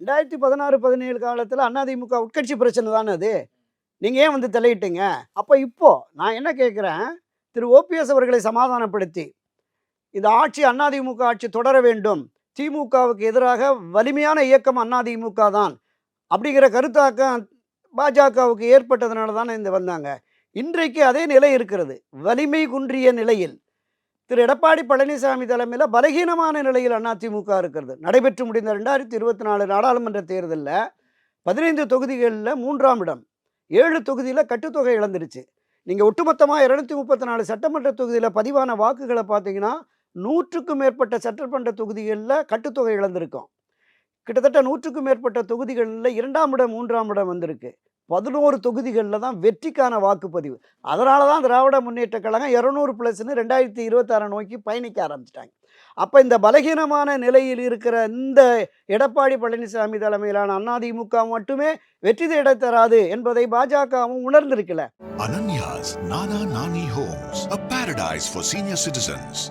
ரெண்டாயிரத்தி பதினாறு பதினேழு காலத்தில் அதிமுக உட்கட்சி பிரச்சனை தானே அது? நீங்கள் ஏன் வந்து தலையிட்டீங்க அப்போ இப்போது நான் என்ன கேட்குறேன் திரு. ஓபிஎஸ் அவர்களை சமாதானப்படுத்தி இந்த ஆட்சி அதிமுக ஆட்சி தொடர வேண்டும். திமுகவுக்கு எதிராக வலிமையான இயக்கம் அதிமுக தான். அப்படிங்கிற கருத்தாக்கம் பாஜகவுக்கு ஏற்பட்டதுனால தானே இந்த வந்தாங்க. இன்றைக்கு அதே நிலை இருக்கிறது. வலிமை குன்றிய நிலையில் திரு எடப்பாடி பழனிசாமி தலைமையில் பலகீனமான நிலையில் அதிமுக இருக்கிறது. நடைபெற்று முடிந்த ரெண்டாயிரத்தி இருபத்தி நாலு நாடாளுமன்ற தேர்தலில் பதினைந்து தொகுதிகளில் மூன்றாம் இடம். ஏழு தொகுதியில் கட்டுத்தொகை இழந்துருச்சு. நீங்கள் ஒட்டுமொத்தமாக இரநூத்தி முப்பத்தி நாலு சட்டமன்ற தொகுதியில் பதிவான வாக்குகளை பார்த்தீங்கன்னா நூற்றுக்கும் மேற்பட்ட சட்டமன்ற தொகுதிகளில் கட்டுத்தொகை இழந்திருக்கோம். கிட்டத்தட்ட நூற்றுக்கும் மேற்பட்ட தொகுதிகளில் இரண்டாம் இடம் மூன்றாம் இடம் வந்திருக்கு. பதினோரு தொகுதிகளில் தான் வெற்றிக்கான வாக்குப்பதிவு. அதனால தான் திராவிட முன்னேற்ற கழகம் இரநூறு ப்ளஸ்னு ரெண்டாயிரத்தி இருபத்தாறு நோக்கி பயணிக்க ஆரம்பிச்சிட்டாங்க. அப்போ இந்த பலகீனமான நிலையில் இருக்கிற இந்த எடப்பாடி பழனிசாமி தலைமையிலான அதிமுக மட்டுமே வெற்றி தேட தராது என்பதை பாஜகவும் உணர்ந்திருக்கல. Ananya's Nana Nani homes a paradise for senior citizens